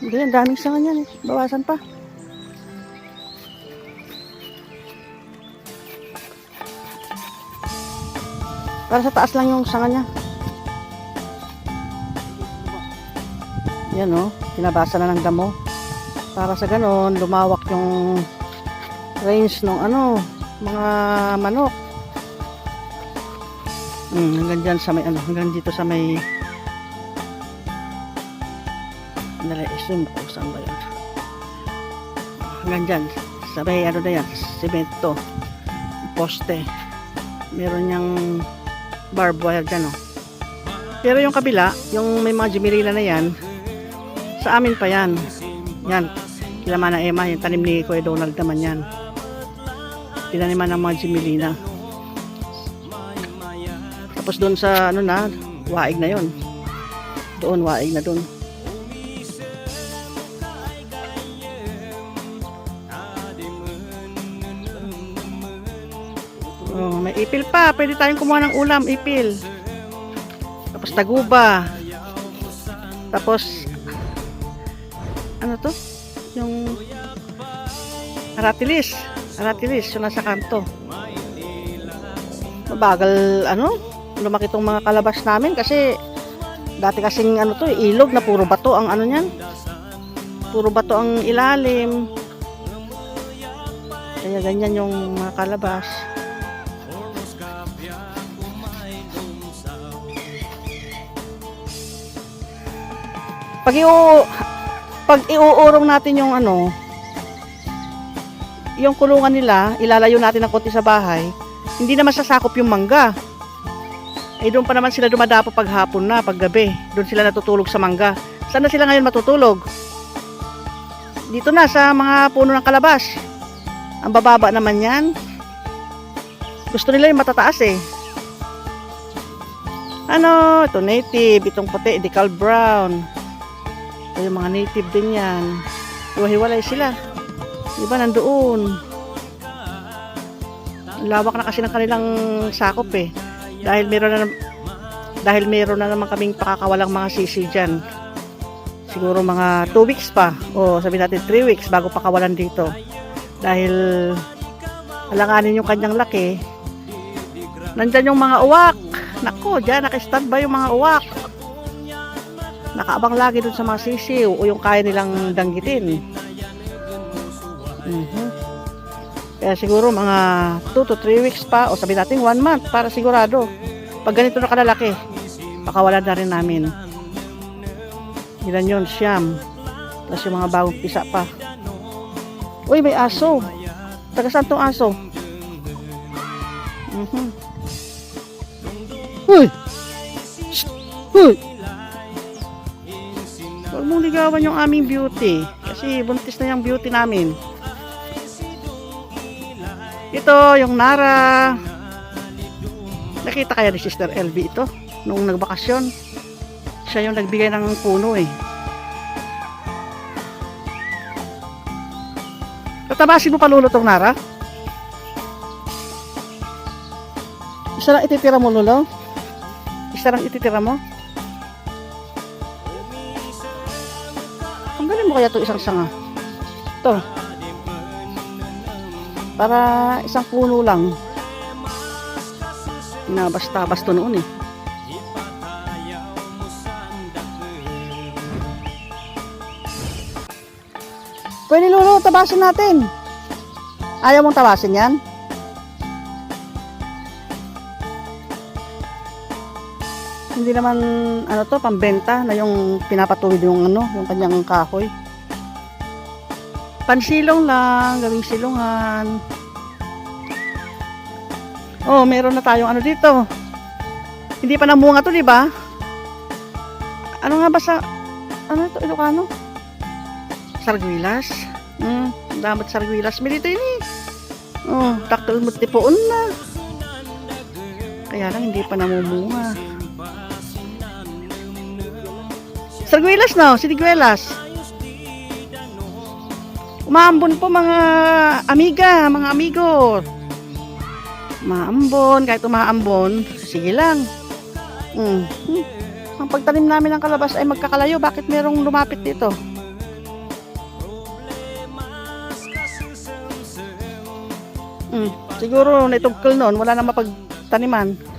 Hindi, ang daming sanga niyan. eh. Bawasan pa. Para sa taas lang yung sanga niya. Yan oh, tinabasa na ng damo. Para sa ganon, lumawak yung range ng ano, mga manok. Hmm, hanggang dyan sa may ano, hanggang dito sa may Dali, isim ko. Saan ba yun? Hanggang dyan. Sa may ano na yan. Semento. Poste. Meron niyang barbed wire dyan, oh. Pero yung kabila, yung may mga jimirila na yan, sa amin pa yan. Yan. Kila Mana Emma, yung tanim ni Kuya Donald naman yan. Tinaniman ng mga jimirila. Tapos doon sa, ano na, waig na yon Doon, waig na doon. Oh, may ipil pa. Pwede tayong kumuha ng ulam, ipil. Tapos taguba. Tapos ano to? Yung aratilis. Aratilis, yung nasa kanto. Mabagal, ano? Lumaki tong mga kalabas namin kasi dati kasing ano to, ilog na puro bato ang ano niyan. Puro bato ang ilalim. Kaya ganyan yung mga kalabas. Pag iu pag iuurong natin yung ano, yung kulungan nila, ilalayo natin ng konti sa bahay, hindi naman sasakop yung mangga. Eh doon pa naman sila dumadapo pag hapon na, pag gabi. Doon sila natutulog sa mangga. Saan na sila ngayon matutulog? Dito na sa mga puno ng kalabas. Ang bababa naman yan. Gusto nila yung matataas eh. Ano, ito native, itong puti, decal brown. Ito yung mga native din yan. Hiwa-hiwalay sila. Di ba, nandoon. Lawak na kasi ng kanilang sakop eh. Dahil meron na dahil meron na naman kaming pakakawalang mga sisi dyan. Siguro mga 2 weeks pa. O sabi natin 3 weeks bago pakawalan dito. Dahil alanganin yung kanyang laki. Nandyan yung mga uwak. Nako, dyan naka-standby yung mga uwak. Nakaabang lagi dun sa mga sisiw o yung kaya nilang danggitin. Mhm. Kaya siguro mga 2 to 3 weeks pa o sabi natin 1 month para sigurado. Pag ganito na kalalaki, pakawalan na rin namin. Ilan yun? Siyam. Tapos yung mga bagong pisa pa. Uy, may aso. Taga saan tong aso? Mhm. Uy! Uy! Huwag mong ligawan yung aming beauty. Kasi buntis na yung beauty namin. Ito, yung Nara. Nakita kaya ni Sister LB ito? Nung nagbakasyon. Siya yung nagbigay ng puno eh. Tatabasin mo pa lulo tong Nara? Isa lang ititira mo lulo? Isa lang ititira mo? Tanggalin mo kaya to isang sanga. Ito. Para isang puno lang. Pinabas-tabas to noon eh. Pwede lolo, tabasin natin. Ayaw mong tabasin yan? Hindi naman ano to, pambenta na yung pinapatuwid yung ano, yung kanyang kahoy. Pansilong lang, gawing silungan. Oh, meron na tayong ano dito. Hindi pa namunga to, di ba? Ano nga ba sa ano ito, Ilocano? Sarguilas. Hmm, damat sarguilas. May dito yun eh. Oh, taktal mo tipoon na. Kaya lang hindi pa namumunga. Sarguilas no, siniguelas. Umaambon po mga amiga, mga amigo. Maambon, kahit umaambon, sige lang. Mm. hmm. Ang pagtanim namin ng kalabas ay magkakalayo. Bakit merong lumapit dito? Hmm, siguro naitugkol noon, wala na mapagtaniman.